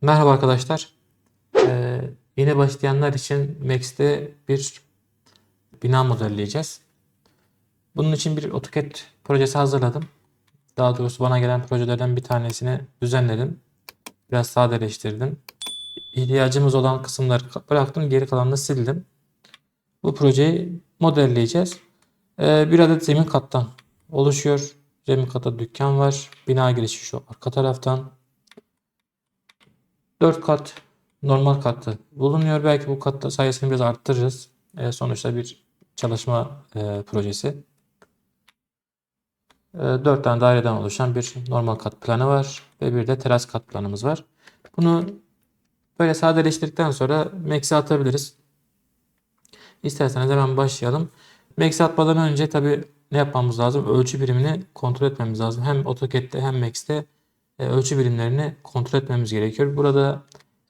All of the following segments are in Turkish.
Merhaba arkadaşlar. Ee, yeni başlayanlar için Max'te bir bina modelleyeceğiz. Bunun için bir AutoCAD projesi hazırladım. Daha doğrusu bana gelen projelerden bir tanesini düzenledim. Biraz sadeleştirdim. İhtiyacımız olan kısımları bıraktım. Geri kalanını sildim. Bu projeyi modelleyeceğiz. Ee, bir adet zemin kattan oluşuyor. Zemin katta dükkan var. Bina girişi şu arka taraftan. 4 kat normal katı bulunuyor. Belki bu katta sayısını biraz arttırırız. E, sonuçta bir çalışma e, projesi. E, 4 tane daireden oluşan bir normal kat planı var. Ve bir de teras kat planımız var. Bunu böyle sadeleştirdikten sonra Max'e atabiliriz. İsterseniz hemen başlayalım. Max'e atmadan önce tabi ne yapmamız lazım? Ölçü birimini kontrol etmemiz lazım. Hem AutoCAD'de hem Max'te ölçü birimlerini kontrol etmemiz gerekiyor. Burada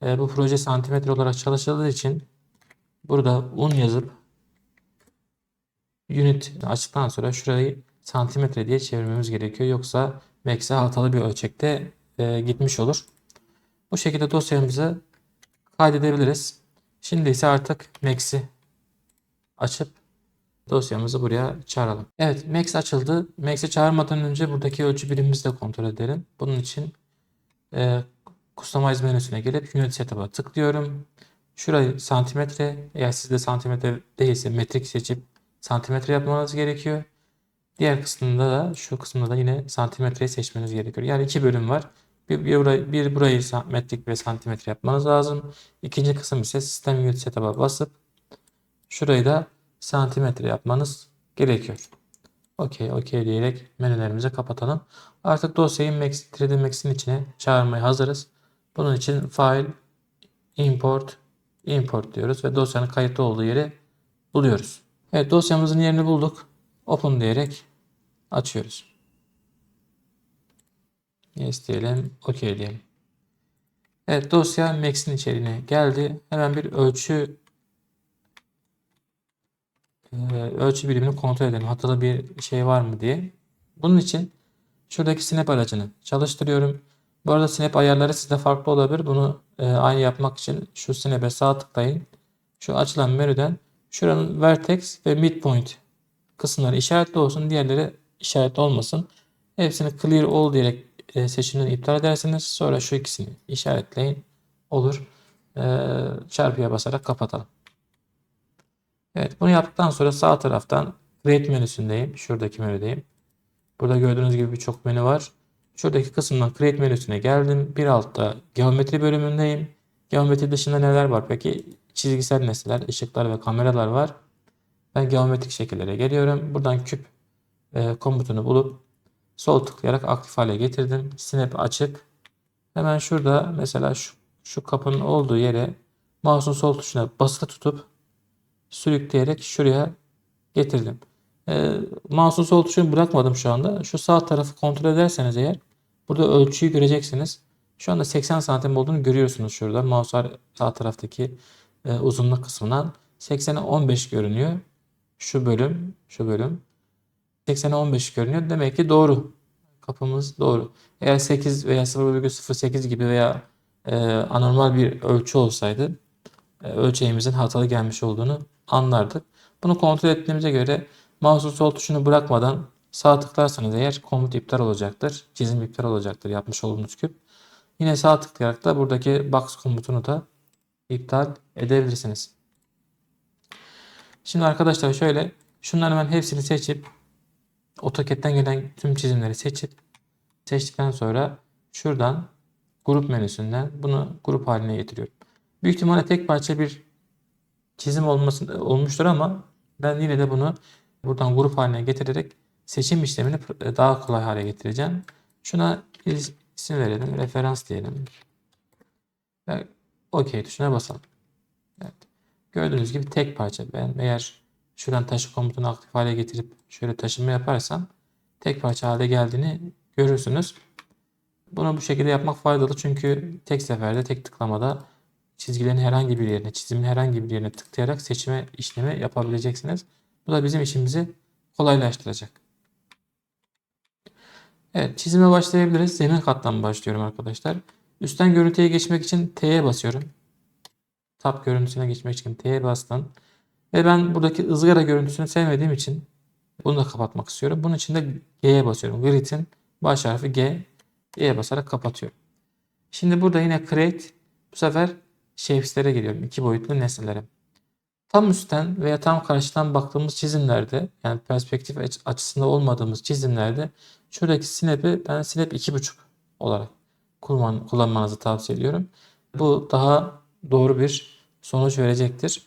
e, bu proje santimetre olarak çalışıldığı için burada un yazıp unit açtıktan sonra şurayı santimetre diye çevirmemiz gerekiyor. Yoksa Max'e hatalı bir ölçekte e, gitmiş olur. Bu şekilde dosyamızı kaydedebiliriz. Şimdi ise artık Max'i açıp dosyamızı buraya çağıralım. Evet Max açıldı. Max'i çağırmadan önce buradaki ölçü birimimizi de kontrol edelim. Bunun için e, Customize menüsüne gelip Unit Setup'a tıklıyorum. Şurayı santimetre eğer sizde santimetre değilse metrik seçip santimetre yapmanız gerekiyor. Diğer kısmında da şu kısmında da yine santimetreyi seçmeniz gerekiyor. Yani iki bölüm var. Bir, bir, burayı, bir burayı metrik ve santimetre yapmanız lazım. İkinci kısım ise System Unit Setup'a basıp şurayı da santimetre yapmanız gerekiyor. OK, OK diyerek menülerimizi kapatalım. Artık dosyayı Max, 3D Max'in içine çağırmaya hazırız. Bunun için File, Import, Import diyoruz ve dosyanın kayıtlı olduğu yeri buluyoruz. Evet dosyamızın yerini bulduk. Open diyerek açıyoruz. Yes diyelim, OK diyelim. Evet dosya Max'in içeriğine geldi. Hemen bir ölçü ölçü birimini kontrol edelim. Hatalı bir şey var mı diye. Bunun için şuradaki snap aracını çalıştırıyorum. Bu arada snap ayarları sizde farklı olabilir. Bunu e, aynı yapmak için şu snap'e sağ tıklayın. Şu açılan menüden şuranın vertex ve midpoint kısımları işaretli olsun. Diğerleri işaretli olmasın. Hepsini clear all diyerek e, seçimden iptal edersiniz. Sonra şu ikisini işaretleyin. Olur. E, çarpıya basarak kapatalım. Evet bunu yaptıktan sonra sağ taraftan Create menüsündeyim. Şuradaki menüdeyim. Burada gördüğünüz gibi birçok menü var. Şuradaki kısımdan Create menüsüne geldim. Bir altta geometri bölümündeyim. Geometri dışında neler var? Peki çizgisel nesneler, ışıklar ve kameralar var. Ben geometrik şekillere geliyorum. Buradan küp e, komutunu bulup sol tıklayarak aktif hale getirdim. Snap açık. Hemen şurada mesela şu, şu kapının olduğu yere mouse'un sol tuşuna basılı tutup sürükleyerek şuraya getirdim. E, mouse'un sol tuşunu bırakmadım şu anda. Şu sağ tarafı kontrol ederseniz eğer burada ölçüyü göreceksiniz. Şu anda 80 santim olduğunu görüyorsunuz şurada. Mouse sağ taraftaki e, uzunluk kısmından 80'e 15 görünüyor. Şu bölüm, şu bölüm 80'e 15 görünüyor. Demek ki doğru. Kapımız doğru. Eğer 8 veya 0,08 gibi veya e, anormal bir ölçü olsaydı e, ölçeğimizin hatalı gelmiş olduğunu anlardık. Bunu kontrol ettiğimize göre mouse'un sol tuşunu bırakmadan sağ tıklarsanız eğer komut iptal olacaktır. Çizim iptal olacaktır yapmış olduğunuz küp. Yine sağ tıklayarak da buradaki box komutunu da iptal edebilirsiniz. Şimdi arkadaşlar şöyle şunların hemen hepsini seçip AutoCAD'den gelen tüm çizimleri seçip seçtikten sonra şuradan grup menüsünden bunu grup haline getiriyorum. Büyük ihtimalle tek parça bir çizim olması, olmuştur ama ben yine de bunu buradan grup haline getirerek seçim işlemini daha kolay hale getireceğim. Şuna isim verelim. Referans diyelim. Ve OK tuşuna basalım. Evet. Gördüğünüz gibi tek parça. Ben eğer şuradan taşı komutunu aktif hale getirip şöyle taşıma yaparsam tek parça hale geldiğini görürsünüz. Bunu bu şekilde yapmak faydalı çünkü tek seferde tek tıklamada çizgilerin herhangi bir yerine, çizimin herhangi bir yerine tıklayarak seçme işlemi yapabileceksiniz. Bu da bizim işimizi kolaylaştıracak. Evet çizime başlayabiliriz. Zemin kattan başlıyorum arkadaşlar. Üstten görüntüye geçmek için T'ye basıyorum. Tab görüntüsüne geçmek için T'ye bastım. Ve ben buradaki ızgara görüntüsünü sevmediğim için bunu da kapatmak istiyorum. Bunun için de G'ye basıyorum. Grid'in baş harfi G. G'ye basarak kapatıyorum. Şimdi burada yine create bu sefer shapes'lere geliyorum. iki boyutlu nesnelere. Tam üstten veya tam karşıdan baktığımız çizimlerde yani perspektif aç- açısında olmadığımız çizimlerde şuradaki snap'i ben snap 2.5 olarak kullan, kullanmanızı tavsiye ediyorum. Bu daha doğru bir sonuç verecektir.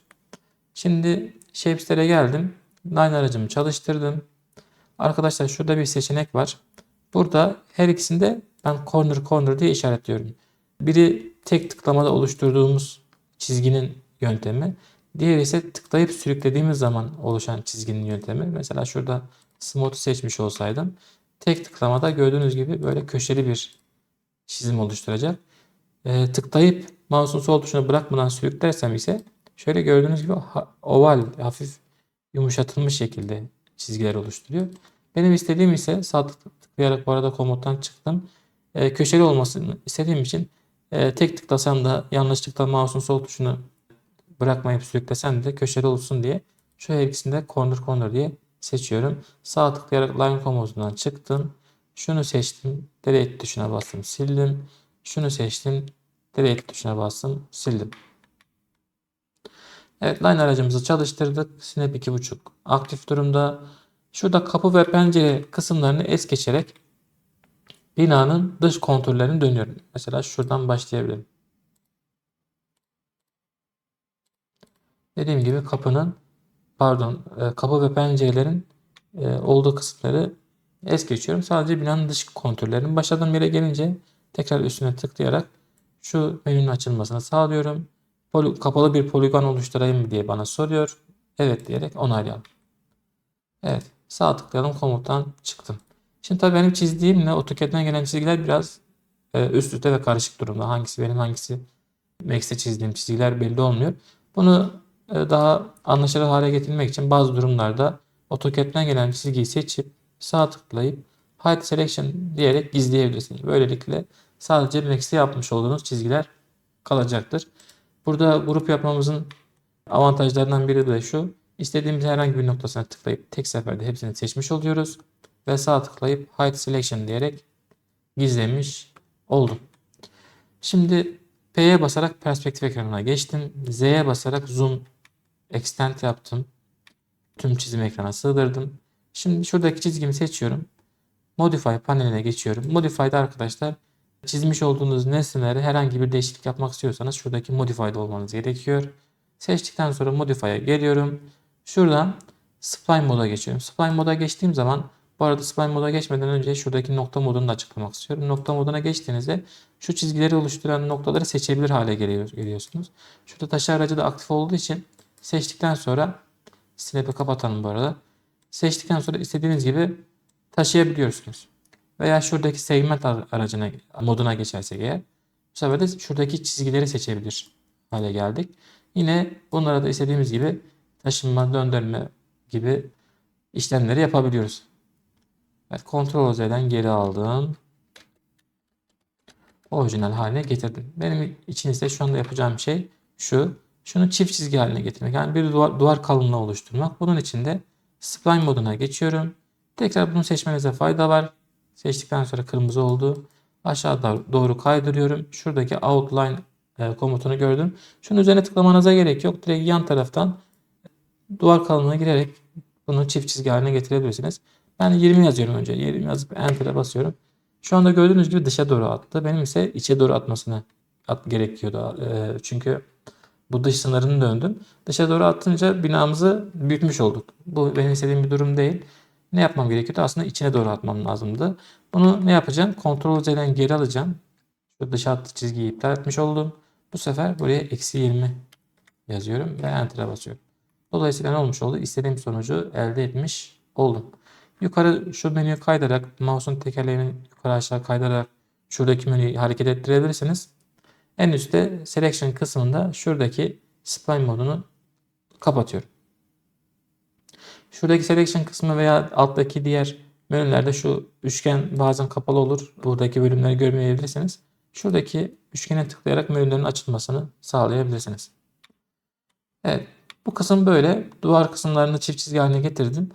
Şimdi Shapes'lere geldim. Line aracımı çalıştırdım. Arkadaşlar şurada bir seçenek var. Burada her ikisinde ben corner corner diye işaretliyorum. Biri tek tıklamada oluşturduğumuz çizginin yöntemi. Diğeri ise tıklayıp sürüklediğimiz zaman oluşan çizginin yöntemi. Mesela şurada Smooth'u seçmiş olsaydım tek tıklamada gördüğünüz gibi böyle köşeli bir çizim oluşturacak. Ee, tıklayıp mouse'un sol tuşuna bırakmadan sürüklersem ise şöyle gördüğünüz gibi oval, hafif yumuşatılmış şekilde çizgiler oluşturuyor. Benim istediğim ise sağ tık- tıklayarak bu arada komuttan çıktım. Ee, köşeli olmasını istediğim için e, tek tıklasam da yanlışlıkla mouse'un sol tuşunu bırakmayıp sürüklesem de köşeli olsun diye şu her corner corner diye seçiyorum. Sağ tıklayarak line komutundan çıktım. Şunu seçtim. Delete tuşuna bastım. Sildim. Şunu seçtim. Delete tuşuna bastım. Sildim. Evet line aracımızı çalıştırdık. Snap 2.5 aktif durumda. Şurada kapı ve pencere kısımlarını es geçerek binanın dış kontürlerini dönüyorum. Mesela şuradan başlayabilirim. Dediğim gibi kapının pardon e, kapı ve pencerelerin e, olduğu kısımları es geçiyorum. Sadece binanın dış kontürlerinin başladığım yere gelince tekrar üstüne tıklayarak şu menünün açılmasını sağlıyorum. Poli- kapalı bir poligon oluşturayım mı diye bana soruyor. Evet diyerek onaylayalım. Evet sağ tıklayalım komuttan çıktım. Şimdi tabii benim çizdiğimle AutoCAD'den gelen çizgiler biraz e, üst üste ve karışık durumda. Hangisi benim hangisi Max'te çizdiğim çizgiler belli olmuyor. Bunu e, daha anlaşılır hale getirmek için bazı durumlarda AutoCAD'den gelen çizgiyi seçip sağ tıklayıp Hide Selection diyerek gizleyebilirsiniz. Böylelikle sadece Max'te yapmış olduğunuz çizgiler kalacaktır. Burada grup yapmamızın avantajlarından biri de şu. İstediğimiz herhangi bir noktasına tıklayıp tek seferde hepsini seçmiş oluyoruz. Ve sağ tıklayıp Hide Selection diyerek gizlemiş oldum. Şimdi P'ye basarak perspektif ekranına geçtim. Z'ye basarak zoom extend yaptım. Tüm çizim ekrana sığdırdım. Şimdi şuradaki çizgimi seçiyorum. Modify paneline geçiyorum. Modify'da arkadaşlar çizmiş olduğunuz nesnelere herhangi bir değişiklik yapmak istiyorsanız şuradaki Modify'da olmanız gerekiyor. Seçtikten sonra Modify'a geliyorum. Şuradan Spline moda geçiyorum. Spline moda geçtiğim zaman bu arada Spline moda geçmeden önce şuradaki nokta modunu da açıklamak istiyorum. Nokta moduna geçtiğinizde şu çizgileri oluşturan noktaları seçebilir hale geliyor, geliyorsunuz. Şurada taşı aracı da aktif olduğu için seçtikten sonra Snap'i kapatalım bu arada. Seçtikten sonra istediğiniz gibi taşıyabiliyorsunuz. Veya şuradaki segment ar- aracına moduna geçersek eğer bu sefer de şuradaki çizgileri seçebilir hale geldik. Yine bunlara da istediğimiz gibi taşınma, döndürme gibi işlemleri yapabiliyoruz. Evet, Ctrl Z'den geri aldım. Orijinal haline getirdim. Benim için ise şu anda yapacağım şey şu. Şunu çift çizgi haline getirmek. Yani bir duvar, duvar kalınlığı oluşturmak. Bunun için de Spline moduna geçiyorum. Tekrar bunu seçmenize fayda var. Seçtikten sonra kırmızı oldu. Aşağıda doğru kaydırıyorum. Şuradaki outline e, komutunu gördüm. Şunun üzerine tıklamanıza gerek yok. Direkt yan taraftan duvar kalınlığına girerek bunu çift çizgi haline getirebilirsiniz. Ben 20 yazıyorum önce. 20 yazıp Enter'e basıyorum. Şu anda gördüğünüz gibi dışa doğru attı. Benim ise içe doğru atmasını at gerekiyordu. E, çünkü bu dış sınırını döndüm. Dışa doğru attınca binamızı büyütmüş olduk. Bu benim istediğim bir durum değil. Ne yapmam gerekiyordu? Aslında içine doğru atmam lazımdı. Bunu ne yapacağım? Ctrl Z'den geri alacağım. Şu dışa attı çizgiyi iptal etmiş oldum. Bu sefer buraya eksi 20 yazıyorum ve Enter'a basıyorum. Dolayısıyla ne olmuş oldu? İstediğim sonucu elde etmiş oldum. Yukarı şu menüyü kaydırarak, mouse'un tekerleğini yukarı aşağı kaydırarak şuradaki menüyü hareket ettirebilirsiniz. En üstte selection kısmında şuradaki spline modunu kapatıyorum. Şuradaki selection kısmı veya alttaki diğer menülerde şu üçgen bazen kapalı olur. Buradaki bölümleri görmeyebilirsiniz. şuradaki üçgene tıklayarak menülerin açılmasını sağlayabilirsiniz. Evet. Bu kısım böyle. Duvar kısımlarını çift çizgi haline getirdim.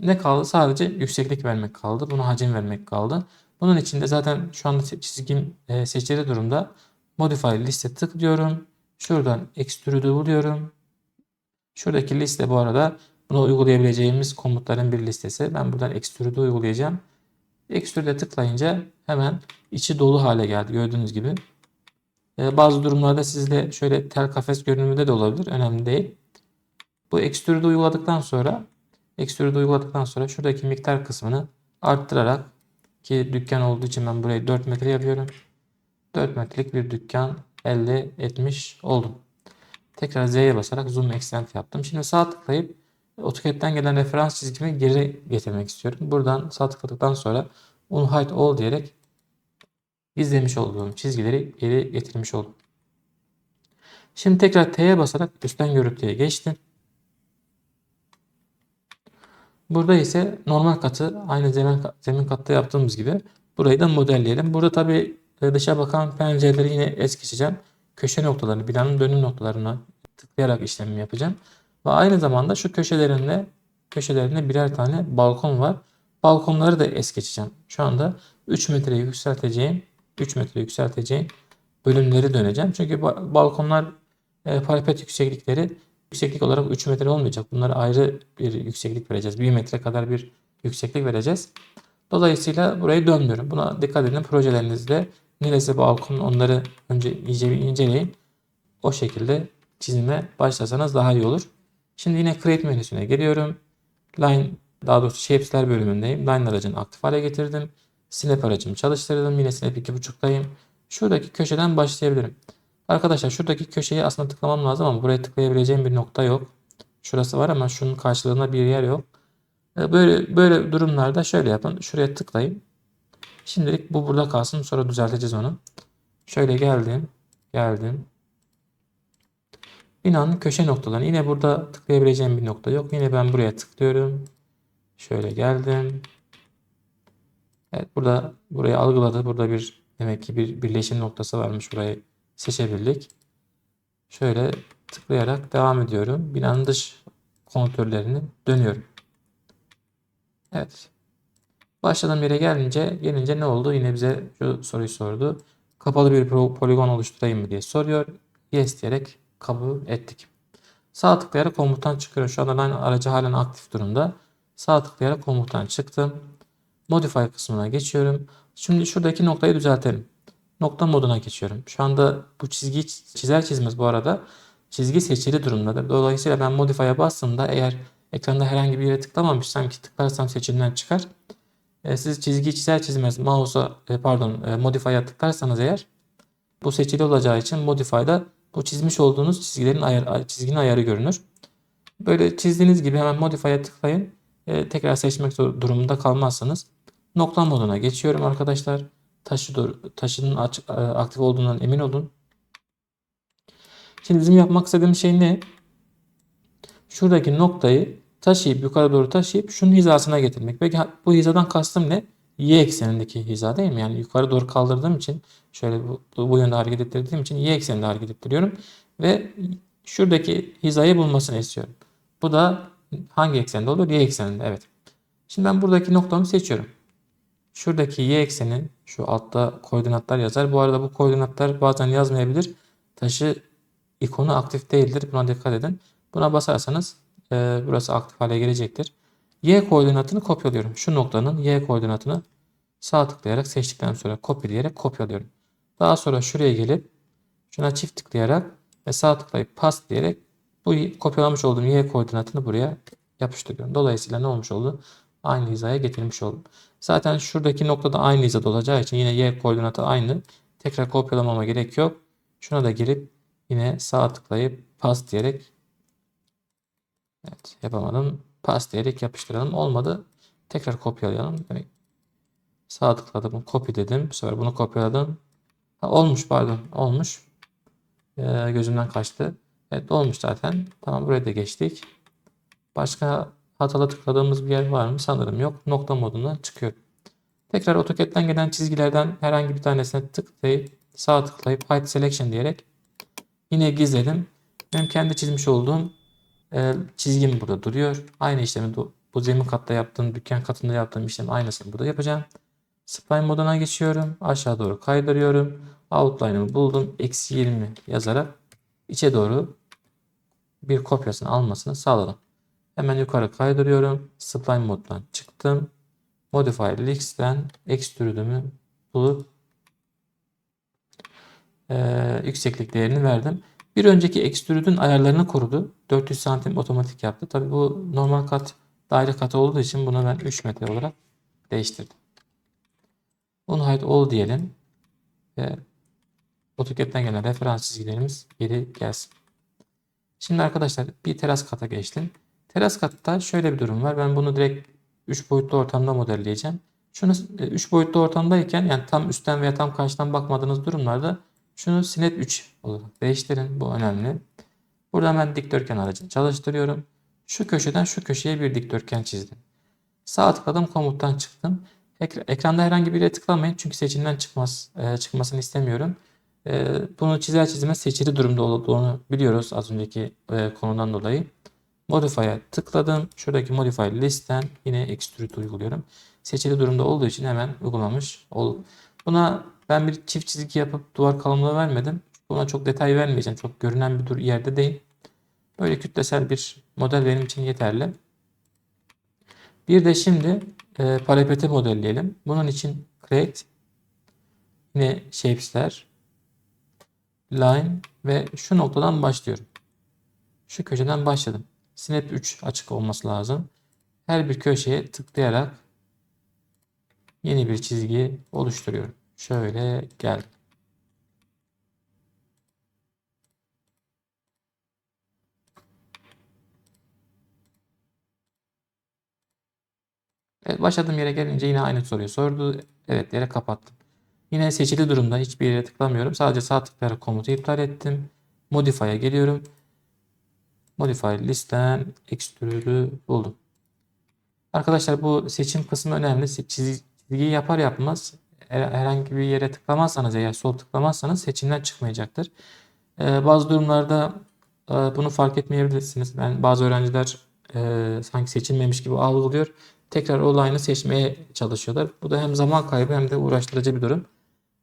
Ne kaldı? Sadece yükseklik vermek kaldı. Buna hacim vermek kaldı. Bunun için de zaten şu anda çizgim e, seçili durumda. Modify liste tıklıyorum. Şuradan extrude'u buluyorum. Şuradaki liste bu arada bunu uygulayabileceğimiz komutların bir listesi. Ben buradan extrude'u uygulayacağım. Extrude'e tıklayınca hemen içi dolu hale geldi gördüğünüz gibi. Ee, bazı durumlarda sizde şöyle tel kafes görünümünde de olabilir. Önemli değil. Bu extrude'u uyguladıktan sonra extrude'u uyguladıktan sonra şuradaki miktar kısmını arttırarak ki dükkan olduğu için ben burayı 4 metre yapıyorum. 4 metrelik bir dükkan elde etmiş oldum. Tekrar Z'ye basarak zoom extend yaptım. Şimdi sağ tıklayıp AutoCAD'den gelen referans çizgimi geri getirmek istiyorum. Buradan sağ tıkladıktan sonra Unhide All diyerek gizlemiş olduğum çizgileri geri getirmiş oldum. Şimdi tekrar T'ye basarak üstten görüntüye geçtim. Burada ise normal katı aynı zemin, zemin katta yaptığımız gibi burayı da modelleyelim. Burada tabi dışa bakan pencereleri yine es geçeceğim. Köşe noktalarını, binanın dönüm noktalarına tıklayarak işlemimi yapacağım. Ve aynı zamanda şu köşelerinde köşelerinde birer tane balkon var. Balkonları da es geçeceğim. Şu anda 3 metre yükselteceğim 3 metre yükselteceğim bölümleri döneceğim. Çünkü balkonlar e, parapet yükseklikleri yükseklik olarak 3 metre olmayacak. Bunlara ayrı bir yükseklik vereceğiz. 1 metre kadar bir yükseklik vereceğiz. Dolayısıyla burayı dönmüyorum. Buna dikkat edin. Projelerinizde neresi balkon onları önce iyice bir inceleyin. O şekilde çizime başlasanız daha iyi olur. Şimdi yine Create menüsüne geliyorum. Line daha doğrusu Shapes'ler bölümündeyim. Line aracını aktif hale getirdim. Snap aracımı çalıştırdım. Yine Snap 2.5'tayım. Şuradaki köşeden başlayabilirim. Arkadaşlar şuradaki köşeyi aslında tıklamam lazım ama buraya tıklayabileceğim bir nokta yok. Şurası var ama şunun karşılığında bir yer yok. E, böyle böyle durumlarda şöyle yapın. Şuraya tıklayın. Şimdilik bu burada kalsın. Sonra düzelteceğiz onu. Şöyle geldim. Geldim. Binanın köşe noktaları. Yine burada tıklayabileceğim bir nokta yok. Yine ben buraya tıklıyorum. Şöyle geldim. Evet burada burayı algıladı. Burada bir demek ki bir birleşim noktası varmış. Burayı seçebildik. Şöyle tıklayarak devam ediyorum. Binanın dış kontörlerini dönüyorum. Evet. Başladığım yere gelince gelince ne oldu? Yine bize şu soruyu sordu. Kapalı bir poligon oluşturayım mı diye soruyor. Yes diyerek kabul ettik. Sağ tıklayarak komuttan çıkıyorum. Şu anda line aracı halen aktif durumda. Sağ tıklayarak komuttan çıktım. Modify kısmına geçiyorum. Şimdi şuradaki noktayı düzeltelim. Nokta moduna geçiyorum. Şu anda bu çizgiyi çizer çizmez bu arada çizgi seçili durumdadır. Dolayısıyla ben Modify'a bastığımda eğer ekranda herhangi bir yere tıklamamışsam ki tıklarsam seçimden çıkar. E, siz çizgiyi çizer çizmez mouse'a e, pardon e, Modify'a tıklarsanız eğer bu seçili olacağı için Modify'da bu çizmiş olduğunuz çizgilerin ayar, çizginin ayarı görünür. Böyle çizdiğiniz gibi hemen Modify'a tıklayın. E, tekrar seçmek durumunda kalmazsınız. Nokta moduna geçiyorum arkadaşlar. Taşı taşının açık, aktif olduğundan emin olun. Şimdi bizim yapmak istediğimiz şey ne? Şuradaki noktayı taşıyıp yukarı doğru taşıyıp şunun hizasına getirmek. Peki bu hizadan kastım ne? Y eksenindeki hiza değil mi? Yani yukarı doğru kaldırdığım için şöyle bu, bu yönde hareket ettirdiğim için Y ekseninde hareket ettiriyorum. Ve şuradaki hizayı bulmasını istiyorum. Bu da hangi eksende olur? Y ekseninde. Evet. Şimdi ben buradaki noktamı seçiyorum. Şuradaki y eksenin şu altta koordinatlar yazar. Bu arada bu koordinatlar bazen yazmayabilir. Taşı ikonu aktif değildir. Buna dikkat edin. Buna basarsanız e, burası aktif hale gelecektir. Y koordinatını kopyalıyorum. Şu noktanın Y koordinatını sağ tıklayarak seçtikten sonra kopyalayarak kopyalıyorum. Daha sonra şuraya gelip şuna çift tıklayarak ve sağ tıklayıp pas diyerek bu kopyalamış olduğum Y koordinatını buraya yapıştırıyorum. Dolayısıyla ne olmuş oldu? Aynı hizaya getirmiş oldum. Zaten şuradaki noktada aynı hizada olacağı için yine Y koordinatı aynı. Tekrar kopyalamama gerek yok. Şuna da girip yine sağ tıklayıp pas diyerek Evet yapamadım. Pas diyerek yapıştıralım. Olmadı. Tekrar kopyalayalım. Yani sağ tıkladım. Copy dedim. Bu sefer bunu kopyaladım. Ha, olmuş pardon. Olmuş. Ee, gözümden kaçtı. Evet olmuş zaten. Tamam buraya da geçtik. Başka hatalı tıkladığımız bir yer var mı? Sanırım yok. Nokta moduna çıkıyorum. Tekrar AutoCAD'den gelen çizgilerden herhangi bir tanesine tıklayıp sağ tıklayıp Hide Selection diyerek yine gizledim. Benim kendi çizmiş olduğum e, çizgim burada duruyor. Aynı işlemi bu, zemin katta yaptığım, dükkan katında yaptığım işlem aynısını burada yapacağım. Spline moduna geçiyorum. Aşağı doğru kaydırıyorum. Outline'ımı buldum. Eksi 20 yazarak içe doğru bir kopyasını almasını sağladım. Hemen yukarı kaydırıyorum. Spline moddan çıktım. Modify Leaks'ten Extrude'ümü bulup e, yükseklik değerini verdim. Bir önceki Extrude'ün ayarlarını korudu. 400 santim otomatik yaptı. Tabi bu normal kat daire katı olduğu için bunu ben 3 metre olarak değiştirdim. Unhide all diyelim. Ve AutoCAD'den gelen referans çizgilerimiz geri gelsin. Şimdi arkadaşlar bir teras kata geçtim. Teras katta şöyle bir durum var. Ben bunu direkt 3 boyutlu ortamda modelleyeceğim. Şunu 3 boyutlu ortamdayken yani tam üstten veya tam karşıdan bakmadığınız durumlarda şunu Snap 3 olarak değiştirin. Bu önemli. Burada ben dikdörtgen aracını çalıştırıyorum. Şu köşeden şu köşeye bir dikdörtgen çizdim. Sağ tıkladım komuttan çıktım. Ek- ekranda herhangi bir yere tıklamayın çünkü seçimden çıkmaz, e, çıkmasını istemiyorum. E, bunu çizer çizmez seçili durumda olduğunu biliyoruz az önceki e, konudan dolayı. Modify'a tıkladım. Şuradaki Modify listten yine Extrude uyguluyorum. Seçili durumda olduğu için hemen uygulamış ol. Buna ben bir çift çizgi yapıp duvar kalınlığı vermedim. Buna çok detay vermeyeceğim. Çok görünen bir yerde değil. Böyle kütlesel bir model benim için yeterli. Bir de şimdi e, parapeti modelleyelim. Bunun için create yine shapes'ler line ve şu noktadan başlıyorum. Şu köşeden başladım. Snap 3 açık olması lazım. Her bir köşeye tıklayarak yeni bir çizgi oluşturuyorum. Şöyle geldim. Evet, başladığım yere gelince yine aynı soruyu sordu. Evet yere kapattım. Yine seçili durumda hiçbir yere tıklamıyorum. Sadece sağ tıklayarak komutu iptal ettim. Modify'a geliyorum. Modify listten Extrude'ü buldum. Arkadaşlar bu seçim kısmı önemli. Çizgiyi yapar yapmaz herhangi bir yere tıklamazsanız eğer sol tıklamazsanız seçimden çıkmayacaktır. Ee, bazı durumlarda e, bunu fark etmeyebilirsiniz. Ben bazı öğrenciler e, sanki seçilmemiş gibi algılıyor. Tekrar olayını seçmeye çalışıyorlar. Bu da hem zaman kaybı hem de uğraştırıcı bir durum.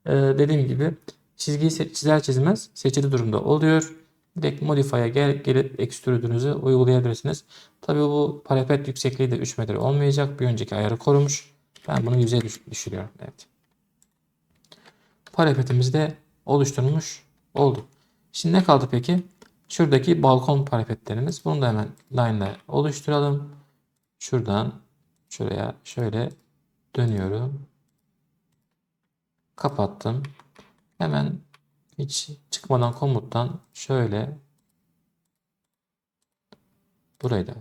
Ee, dediğim gibi çizgiyi çizer çizmez seçili durumda oluyor. Direkt Modify'a gel, gelip Extrude'ünüzü uygulayabilirsiniz. Tabii bu parapet yüksekliği de 3 metre olmayacak. Bir önceki ayarı korumuş. Ben bunu yüzeye düş düşürüyorum. Evet. Parapetimizi de oluşturmuş olduk. Şimdi ne kaldı peki? Şuradaki balkon parapetlerimiz. Bunu da hemen line ile oluşturalım. Şuradan şuraya şöyle dönüyorum. Kapattım. Hemen hiç çıkmadan komuttan şöyle burayı da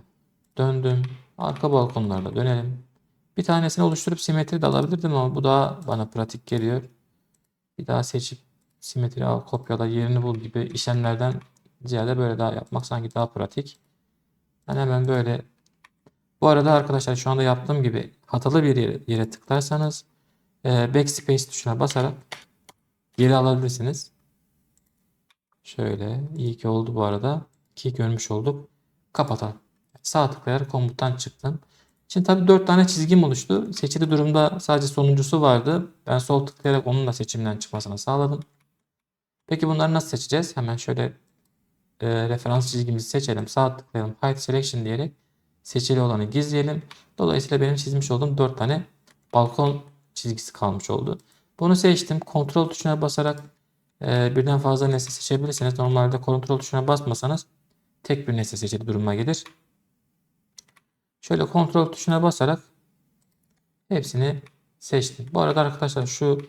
döndüm. Arka balkonlarda dönelim. Bir tanesini oluşturup simetri de alabilirdim ama bu daha bana pratik geliyor. Bir daha seçip simetri al, kopyala, yerini bul gibi işlemlerden ziyade böyle daha yapmak sanki daha pratik. Ben hemen böyle bu arada arkadaşlar şu anda yaptığım gibi hatalı bir yere, yere tıklarsanız e, backspace tuşuna basarak geri alabilirsiniz. Şöyle iyi ki oldu bu arada. Ki görmüş olduk. Kapatalım. Sağ tıklayarak komuttan çıktım. Şimdi tabii 4 tane çizgim oluştu. Seçili durumda sadece sonuncusu vardı. Ben sol tıklayarak onun da seçimden çıkmasını sağladım. Peki bunları nasıl seçeceğiz? Hemen şöyle e, referans çizgimizi seçelim. Sağ tıklayalım. Hide Selection diyerek seçili olanı gizleyelim. Dolayısıyla benim çizmiş olduğum 4 tane balkon çizgisi kalmış oldu. Bunu seçtim. Kontrol tuşuna basarak e, birden fazla nesne seçebilirsiniz. Normalde kontrol tuşuna basmasanız tek bir nesne seçili duruma gelir. Şöyle kontrol tuşuna basarak hepsini seçtim. Bu arada arkadaşlar şu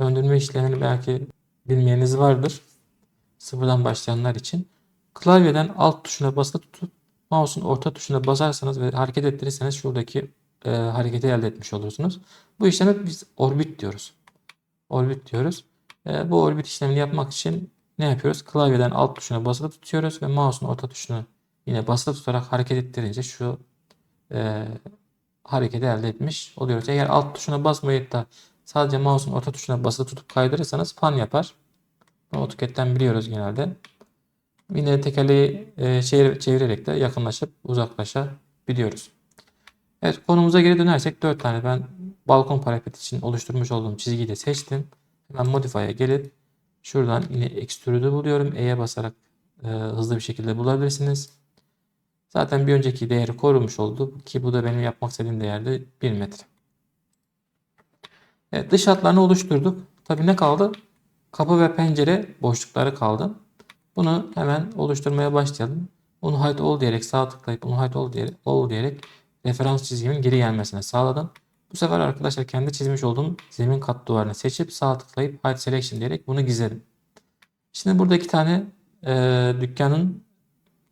döndürme işlemini belki bilmeyeniniz vardır. Sıfırdan başlayanlar için. Klavyeden alt tuşuna basılı tutup mouse'un orta tuşuna basarsanız ve hareket ettirirseniz şuradaki e, hareketi elde etmiş olursunuz. Bu işleme biz orbit diyoruz. Orbit diyoruz. E, bu orbit işlemini yapmak için ne yapıyoruz? Klavyeden alt tuşuna basılı tutuyoruz ve mouse'un orta tuşunu yine basılı tutarak hareket ettirince şu e, hareketi elde etmiş oluyoruz. Eğer alt tuşuna basmayıp da sadece mouse'un orta tuşuna basılı tutup kaydırırsanız pan yapar. Bunu AutoCAD'den biliyoruz genelde. Yine tekerleği e, çevir- çevirerek de yakınlaşıp uzaklaşabiliyoruz. Evet konumuza geri dönersek 4 tane ben balkon parapet için oluşturmuş olduğum çizgiyi de seçtim. Hemen Modify'a gelip şuradan yine Extrude'u buluyorum. E'ye basarak e, hızlı bir şekilde bulabilirsiniz. Zaten bir önceki değeri korunmuş oldu ki bu da benim yapmak istediğim değerde 1 metre. Evet, dış hatlarını oluşturduk. Tabii ne kaldı? Kapı ve pencere boşlukları kaldı. Bunu hemen oluşturmaya başlayalım. Bunu hide all diyerek sağ tıklayıp bunu hide all diyerek, all diyerek referans çizgimin geri gelmesine sağladım. Bu sefer arkadaşlar kendi çizmiş olduğum zemin kat duvarını seçip sağ tıklayıp hide selection diyerek bunu gizledim. Şimdi burada iki tane e, dükkanın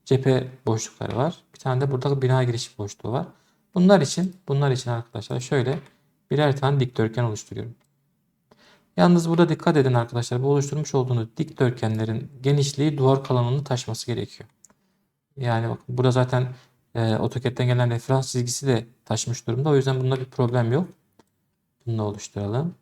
cephe boşlukları var. Bir tane de burada bina giriş boşluğu var. Bunlar için bunlar için arkadaşlar şöyle birer tane dikdörtgen oluşturuyorum. Yalnız burada dikkat edin arkadaşlar. Bu oluşturmuş olduğunuz dikdörtgenlerin genişliği duvar kalınlığını taşması gerekiyor. Yani bak burada zaten e, AutoCAD'den gelen referans çizgisi de taşmış durumda. O yüzden bunda bir problem yok. Bunu da oluşturalım.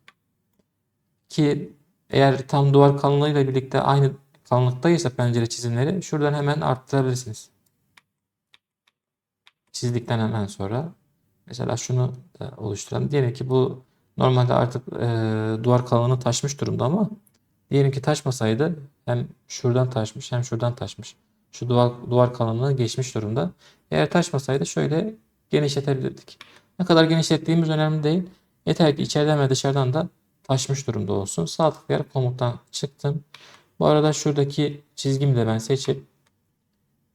Ki eğer tam duvar kalınlığıyla birlikte aynı kalınlıktaysa pencere çizimleri şuradan hemen arttırabilirsiniz. Çizdikten hemen sonra mesela şunu da oluşturalım. Diyelim ki bu normalde artık e, duvar kalınlığını taşmış durumda ama diyelim ki taşmasaydı hem şuradan taşmış hem şuradan taşmış. Şu duvar, duvar kalınlığı geçmiş durumda. Eğer taşmasaydı şöyle genişletebilirdik. Ne kadar genişlettiğimiz önemli değil. Yeter ki içeriden ve dışarıdan da taşmış durumda olsun. Sağ tıklayarak komuttan çıktım. Bu arada şuradaki çizgimi de ben seçip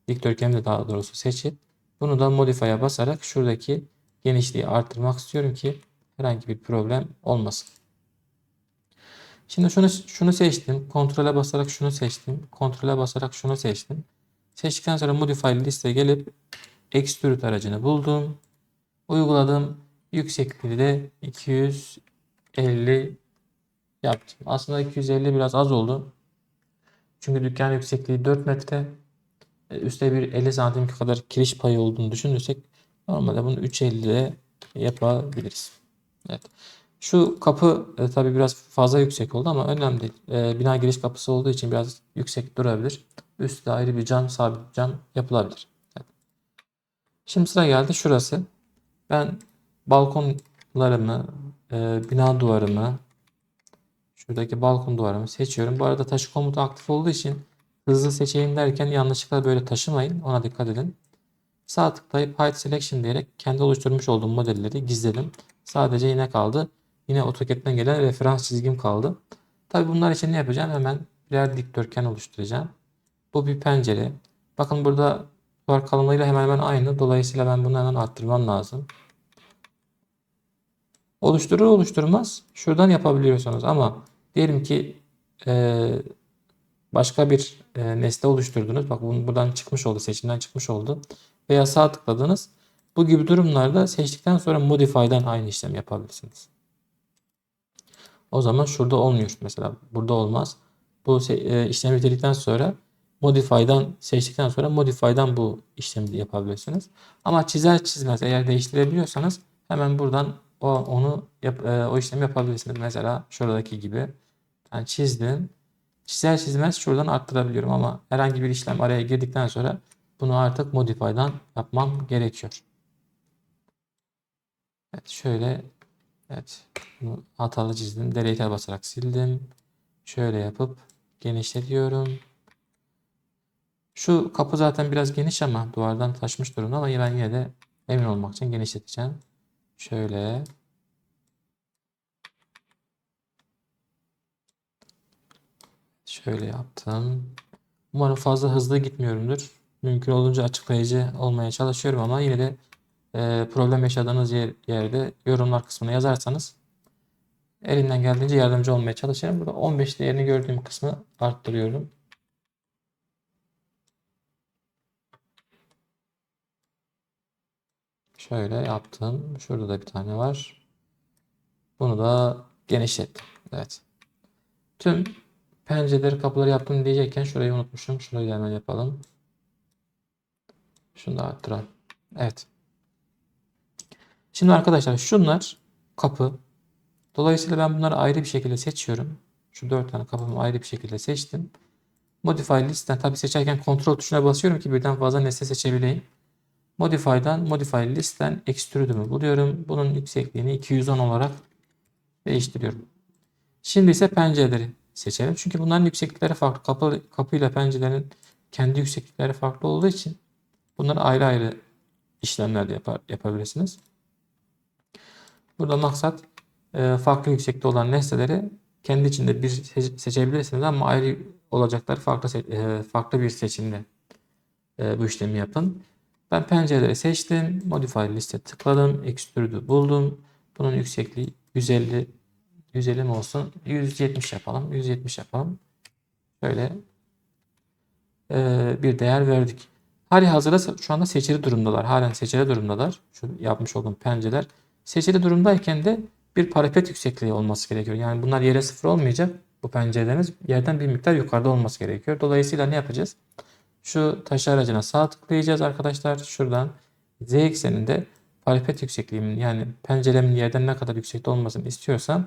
dikdörtgeni de daha doğrusu seçip bunu da modify'a basarak şuradaki genişliği arttırmak istiyorum ki herhangi bir problem olmasın. Şimdi şunu şunu seçtim. Kontrole basarak şunu seçtim. Kontrole basarak şunu seçtim. Seçtikten sonra modify listeye gelip extrude aracını buldum. Uyguladım. Yüksekliği de 250 yaptım. Aslında 250 biraz az oldu. Çünkü dükkan yüksekliği 4 metre. E, Üstte bir 50 santim kadar kiriş payı olduğunu düşünürsek normalde bunu 3.50'de yapabiliriz. Evet. Şu kapı e, tabii biraz fazla yüksek oldu ama önemli değil. E, bina giriş kapısı olduğu için biraz yüksek durabilir. Üstte ayrı bir cam, sabit cam yapılabilir. Şimdi sıra geldi şurası. Ben balkonlarımı, e, bina duvarımı, şuradaki balkon duvarımı seçiyorum. Bu arada taşı komutu aktif olduğu için hızlı seçeyim derken yanlışlıkla böyle taşımayın. Ona dikkat edin. Sağ tıklayıp Hide Selection diyerek kendi oluşturmuş olduğum modelleri gizledim. Sadece yine kaldı. Yine AutoCAD'den gelen referans çizgim kaldı. Tabi bunlar için ne yapacağım? Hemen birer dikdörtgen oluşturacağım. Bu bir pencere. Bakın burada duvar kalınlığıyla hemen hemen aynı. Dolayısıyla ben bunu hemen arttırmam lazım. Oluşturur oluşturmaz şuradan yapabiliyorsunuz ama diyelim ki e, başka bir e, nesne oluşturdunuz. Bak bunun buradan çıkmış oldu, seçimden çıkmış oldu. Veya sağ tıkladınız. Bu gibi durumlarda seçtikten sonra modify'dan aynı işlem yapabilirsiniz. O zaman şurada olmuyor mesela. Burada olmaz. Bu e, işlemi bitirdikten sonra modify'dan seçtikten sonra modify'dan bu işlemi yapabilirsiniz. Ama çizer çizmez eğer değiştirebiliyorsanız hemen buradan o onu yap, e, o işlemi yapabilirsiniz. Mesela şuradaki gibi. Ben çizdim. Çizer çizmez şuradan arttırabiliyorum ama herhangi bir işlem araya girdikten sonra bunu artık modify'dan yapmam gerekiyor. Evet şöyle evet bunu hatalı çizdim. Delete'e basarak sildim. Şöyle yapıp genişletiyorum. Şu kapı zaten biraz geniş ama duvardan taşmış durumda ama ben yine de emin olmak için genişleteceğim. Şöyle şöyle yaptım. Umarım fazla hızlı gitmiyorumdur. Mümkün olduğunca açıklayıcı olmaya çalışıyorum ama yine de e, problem yaşadığınız yer, yerde yorumlar kısmına yazarsanız elimden geldiğince yardımcı olmaya çalışırım. Burada 15 değerini gördüğüm kısmı arttırıyorum. Şöyle yaptım. Şurada da bir tane var. Bunu da genişlettim. Evet. Tüm pencereleri, kapıları yaptım diyecekken şurayı unutmuşum. Şurayı hemen yapalım. Şunu da arttıralım. Evet. Şimdi arkadaşlar şunlar kapı. Dolayısıyla ben bunları ayrı bir şekilde seçiyorum. Şu dört tane kapımı ayrı bir şekilde seçtim. Modify listten tabi seçerken kontrol tuşuna basıyorum ki birden fazla nesne seçebileyim. Modify'dan Modify listten Extrude'ümü buluyorum. Bunun yüksekliğini 210 olarak değiştiriyorum. Şimdi ise pencereleri seçelim. Çünkü bunların yükseklikleri farklı. Kapı, kapıyla pencerelerin kendi yükseklikleri farklı olduğu için bunları ayrı ayrı işlemler de yapar, yapabilirsiniz. Burada maksat e, farklı yüksekte olan nesneleri kendi içinde bir se- seçebilirsiniz ama ayrı olacakları farklı e, farklı bir seçimde e, bu işlemi yapın. Ben pencereleri seçtim. Modify liste tıkladım. Extrude'u buldum. Bunun yüksekliği 150 150 mi olsun? 170 yapalım. 170 yapalım. Şöyle e, bir değer verdik. Hali hazırda şu anda seçili durumdalar. Halen seçili durumdalar. Şu yapmış olduğum pencereler. Seçili durumdayken de bir parapet yüksekliği olması gerekiyor. Yani bunlar yere sıfır olmayacak. Bu pencerelerimiz yerden bir miktar yukarıda olması gerekiyor. Dolayısıyla ne yapacağız? Şu taş aracına sağ tıklayacağız arkadaşlar. Şuradan z ekseninde parapet yüksekliğimin yani penceremin yerden ne kadar yüksekte olmasını istiyorsam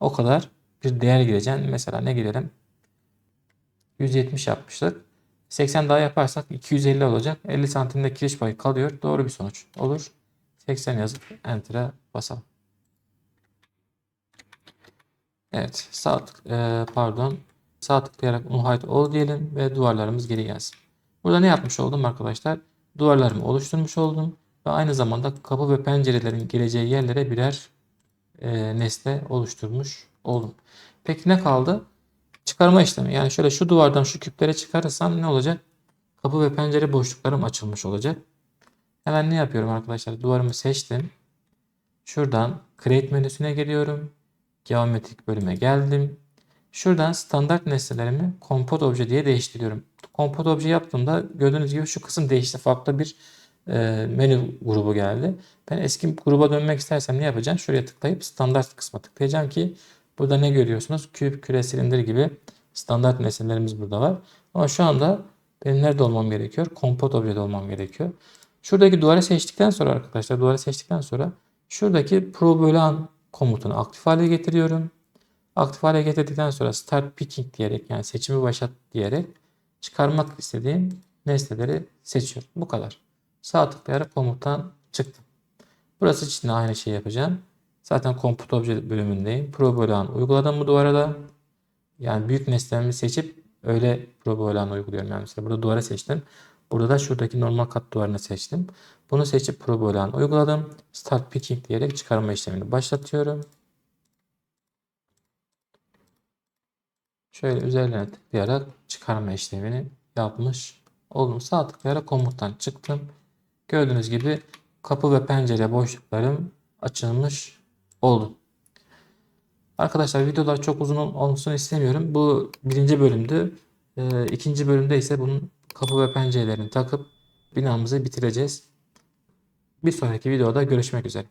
o kadar bir değer gireceğim. Mesela ne girelim? 170 yapmıştık. 80 daha yaparsak 250 olacak. 50 santimde kiriş payı kalıyor. Doğru bir sonuç olur. 80 yazıp Enter'a basalım. Evet. Sağ tık, e, pardon. Sağ tıklayarak unhide all diyelim ve duvarlarımız geri gelsin. Burada ne yapmış oldum arkadaşlar? Duvarlarımı oluşturmuş oldum. Ve aynı zamanda kapı ve pencerelerin geleceği yerlere birer e, nesne oluşturmuş oldum. Peki ne kaldı? Çıkarma işlemi. Yani şöyle şu duvardan şu küplere çıkarırsam ne olacak? Kapı ve pencere boşluklarım açılmış olacak. Hemen ne yapıyorum arkadaşlar? Duvarımı seçtim. Şuradan Create menüsüne geliyorum. Geometrik bölüme geldim. Şuradan standart nesnelerimi Composite Obje diye değiştiriyorum. Composite Obje yaptığımda gördüğünüz gibi şu kısım değişti. Farklı bir e, menü grubu geldi. Ben eski gruba dönmek istersem ne yapacağım? Şuraya tıklayıp standart kısma tıklayacağım ki burada ne görüyorsunuz? Küp, küre, silindir gibi standart nesnelerimiz burada var. Ama şu anda benim nerede olmam gerekiyor? Composite Obje'de olmam gerekiyor. Şuradaki duvarı seçtikten sonra arkadaşlar duvarı seçtikten sonra şuradaki ProBölen komutunu aktif hale getiriyorum. Aktif hale getirdikten sonra Start Picking diyerek yani seçimi başlat diyerek çıkarmak istediğim nesneleri seçiyorum. Bu kadar. Sağ tıklayarak komuttan çıktım. Burası için de aynı şeyi yapacağım. Zaten Compute Obje bölümündeyim. ProBölen uyguladım bu duvara da. Yani büyük nesnelerimi seçip öyle ProBölen uyguluyorum. Yani mesela burada duvara seçtim. Burada da şuradaki normal kat duvarını seçtim. Bunu seçip ProBölen uyguladım. Start Picking diyerek çıkarma işlemini başlatıyorum. Şöyle üzerine tıklayarak çıkarma işlemini yapmış oldum. Sağ tıklayarak komuttan çıktım. Gördüğünüz gibi kapı ve pencere boşluklarım açılmış oldu. Arkadaşlar videolar çok uzun olmasını istemiyorum. Bu birinci bölümdü. Ee, ikinci bölümde ise bunun kapı ve pencerelerini takıp binamızı bitireceğiz. Bir sonraki videoda görüşmek üzere.